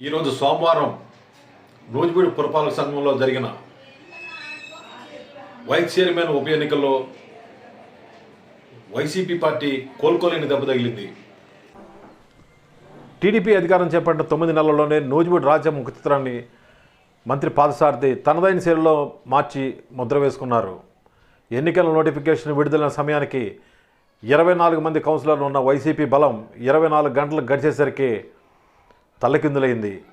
ఈరోజు సోమవారం నూజిపూడి పురపాలక సంఘంలో జరిగిన వైస్ చైర్మన్ ఉప ఎన్నికల్లో వైసీపీ పార్టీ కోలుకోలేని దెబ్బ తగిలింది. టీడీపీ అధికారం చేపట్టిన తొమ్మిది నెలల్లోనే నూజిపూడి రాజ్య ముఖ చిత్రాన్ని మంత్రి పాదసారథి తనదైన శైలిలో మార్చి ముద్ర వేసుకున్నారు. ఎన్నికల నోటిఫికేషన్ విడుదలైన సమయానికి ఇరవై నాలుగు మంది కౌన్సిలర్లు ఉన్న వైసీపీ బలం ఇరవై నాలుగు గంటలు గడిచేసరికి తల్లకిందులైంది.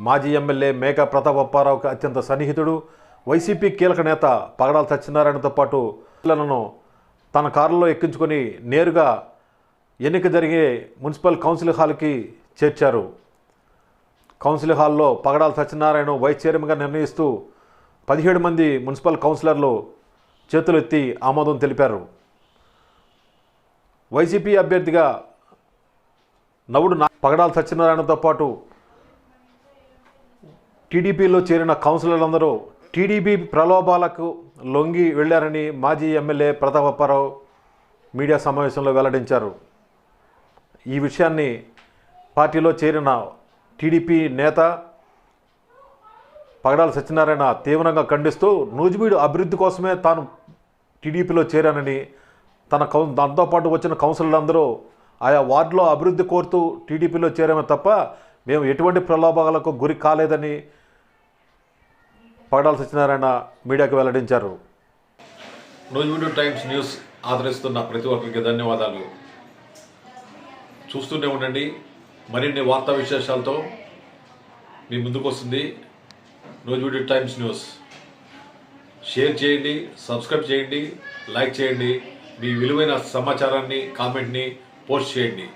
మాజీ ఎమ్మెల్యే మేక ప్రతాప్ అప్పారావుకి అత్యంత సన్నిహితుడు వైసీపీ కీలక నేత పగడాల సత్యనారాయణతో పాటు పిల్లలను తన కారులో ఎక్కించుకొని నేరుగా ఎన్నిక జరిగే మున్సిపల్ కౌన్సిల్ హాల్కి చేర్చారు. కౌన్సిల్ హాల్లో పగడాల సత్యనారాయణ వైస్ చైర్మన్గా నిర్ణయిస్తూ పదిహేడు మంది మున్సిపల్ కౌన్సిలర్లు చేతులెత్తి ఆమోదం తెలిపారు. వైసీపీ అభ్యర్థిగా నవుడు పగడాల సత్యనారాయణతో పాటు టీడీపీలో చేరిన కౌన్సిలర్లందరూ టీడీపీ ప్రలోభాలకు లొంగి వెళ్ళారని మాజీ ఎమ్మెల్యే ప్రతాపరావు మీడియా సమావేశంలో వెల్లడించారు. ఈ విషయాన్ని పార్టీలో చేరిన టీడీపీ నేత పగడాల సత్యనారాయణ తీవ్రంగా ఖండిస్తూ నూజివీడు అభివృద్ధి కోసమే తాను టీడీపీలో చేరానని తన కౌన్ దాంతోపాటు వచ్చిన కౌన్సిలర్లందరూ ఆయా వార్డులో అభివృద్ధి కోరుతూ టీడీపీలో చేరామే తప్ప మేము ఎటువంటి ప్రలోభాలకు గురి కాలేదని పగడాల సత్యనారాయణ మీడియాకు వెల్లడించారు. నూజివీడు టైమ్స్ న్యూస్ ఆదరిస్తున్న ప్రతి ఒక్కరికి ధన్యవాదాలు. చూస్తూనే ఉండండి. మరిన్ని వార్తా విశేషాలతో మీ ముందుకు వస్తుంది నూజివీడు టైమ్స్ న్యూస్. షేర్ చేయండి సబ్స్క్రైబ్ చేయండి లైక్ చేయండి. మీ విలువైన సమాచారాన్ని కామెంట్ని పోస్ట్ చేయండి